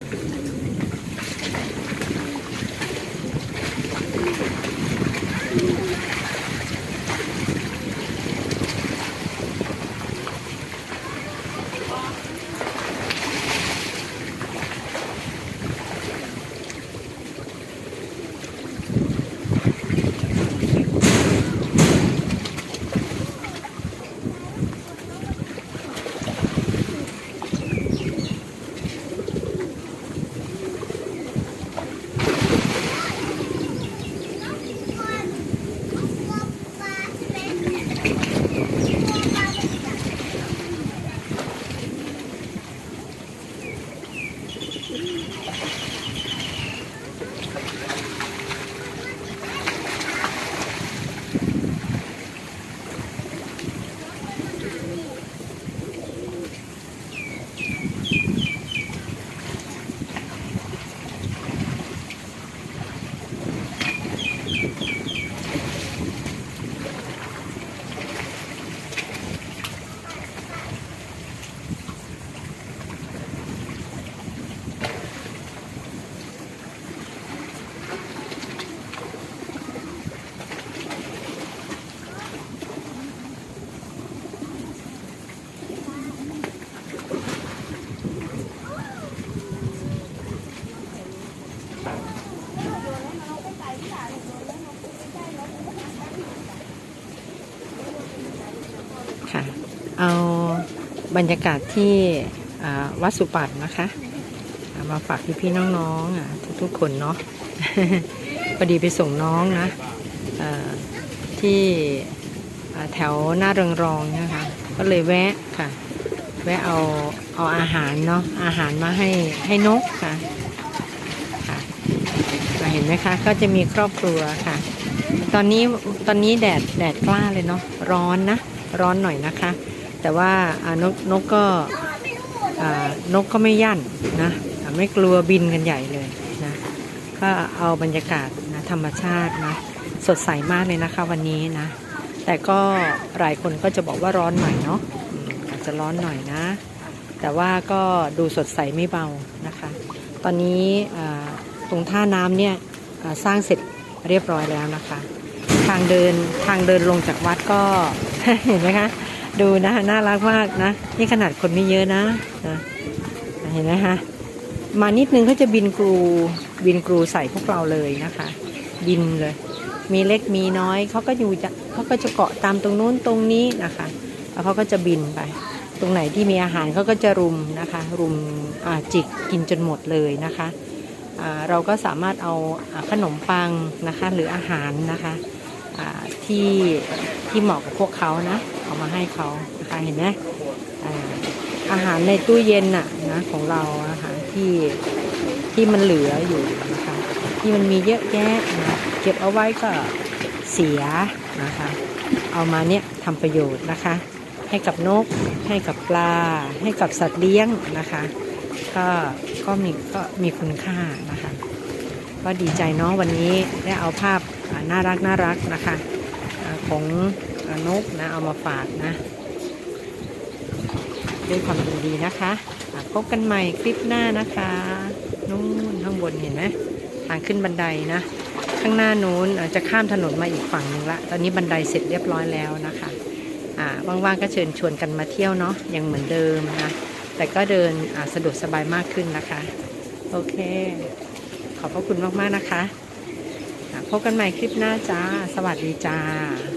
ค่ะ เอาบรรยากาศที่วัดสุปัตนะคะามาฝากพี่พี่ๆน้องๆทุกๆคนเนาะพอดีไปส่งน้องนะที่แถวหน้าเรืองรองนะคะ ก็เลยแวะค่ะ แวะเอาเอาอาหารเนาะอาหารมาให้ให้นกค่ะค่ะเห็นไหมคะก็จะมีครอบครัวค่ะ ตอนนี้ตอนนี้แดดแดดกล้าเลยเนาะร้อนนะ ร้อนหน่อยนะคะ แต่ว่านกนกก็นกก็ไม่ยั่นนะไม่กลัวบินกันใหญ่เลยนะก็เอาบรรยากาศนะธรรมชาตินะสดใสมากเลยนะคะวันนี้นะ แต่ก็หลายคนก็จะบอกว่าร้อนหน่อยเนาะอาจจะร้อนหน่อยนะ แต่ว่าก็ดูสดใสไม่เบานะคะ ตอนนี้ตรงท่าน้ำเนี่ยสร้างเสร็จเรียบร้อยแล้วนะคะ ทางเดินทางเดินลงจากวัดก็เห็นไหมคะ ดูนะน่ารักมากนะ นี่ขนาดคนไม่เยอะนะนะเห็นไหมคะมานิดนึงก็จะบินกรูบินกรูใส่พวกเราเลยนะคะ บินเลย มีเล็กมีน้อยเขาก็อยู่จะเขาก็จะเกาะตามตรงนู้นตรงนี้นะคะ แล้วเขาก็จะบินไป ตรงไหนที่มีอาหารเขาก็จะรุมนะคะ รุมจิกกินจนหมดเลยนะคะเราก็สามารถเอาขนมปังนะคะ หรืออาหารนะคะ ที่ที่เหมาะกับพวกเขานะ เอามาให้เขานะคะเห็นไหมอาหารในตู้เย็นน่ะนะของเราอาหารที่ที่มันเหลืออยู่นะคะที่มันมีเยอะแยะนะเก็บเอาไว้ก็เสียนะคะ เอามาเนี่ยทำประโยชน์นะคะ ให้กับนก ให้กับปลา ให้กับสัตว์เลี้ยงนะคะก็ก็มีก็มีคุณค่านะคะ ก็ดีใจเนาะวันนี้ได้เอาภาพ น่ารักน่ารักนะคะของนกนะเอามาฝากนะ ด้วยความยินดีนะคะพบกันใหม่คลิปหน้านะคะนู่นข้างบนเห็นไหมทางขึ้นบันไดนะ ข้างหน้านู้นจะข้ามถนนมาอีกฝั่งหนึ่งละ ตอนนี้บันไดเสร็จเรียบร้อยแล้วนะคะอ่าว่างๆก็เชิญชวนกันมาเที่ยวเนาะยังเหมือนเดิมนะแต่ก็เดินสะดวกสบายมากขึ้นนะคะ โอเค ขอบพระคุณมากๆนะคะ พบกันใหม่คลิปหน้าจ้า สวัสดีจ้า